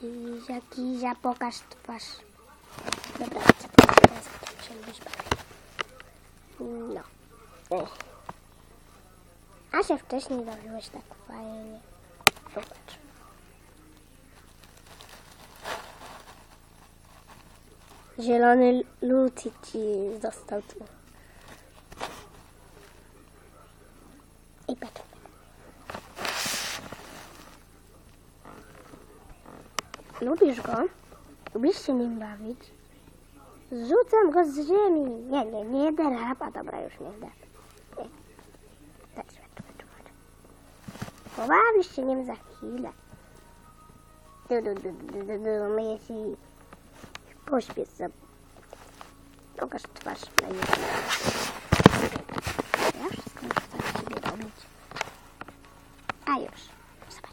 Kizia, Kizia, pokaż twarz. Dobra, co teraz się bawił. No. A się wcześniej bawiłeś tak fajnie. Zobacz. Zielony lód ci został tu. I patrz. Lubisz go? Lubisz się nim bawić? Zrzucam go z ziemi. Nie, nie, nie derap, a dobra, już nie derap. Nie. Patrz, patrz, patrz. Pobawisz się nim za chwilę. Du, du, du, du, du, du, myję się i pośpiesz sobie. Pokaż twarz na YouTube. Ja wszystko chcę dla ciebie robić. A już. Zobacz.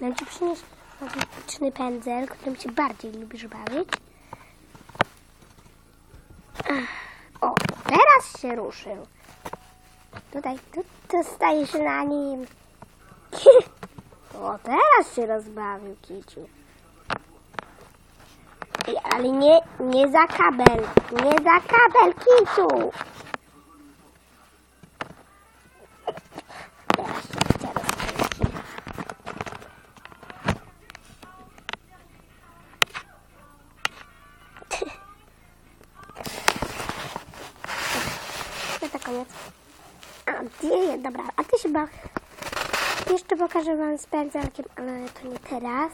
No ci przynieś magiczny pędzel, którym się bardziej lubisz bawić. O, teraz się ruszył. Tutaj, tu, tu stajesz na nim. O, teraz się rozbawił, Kiciu. Ale nie, nie za kabel. Nie za kabel, Kiciu. Teraz się chce rozkręcić. To to koniec. A, nie, dobra, a ty się baw. Jeszcze pokażę wam z pędzelkiem, ale to nie teraz.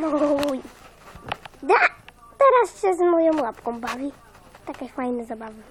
Mój. Da! Teraz się z moją łapką bawi. Takie fajne zabawy.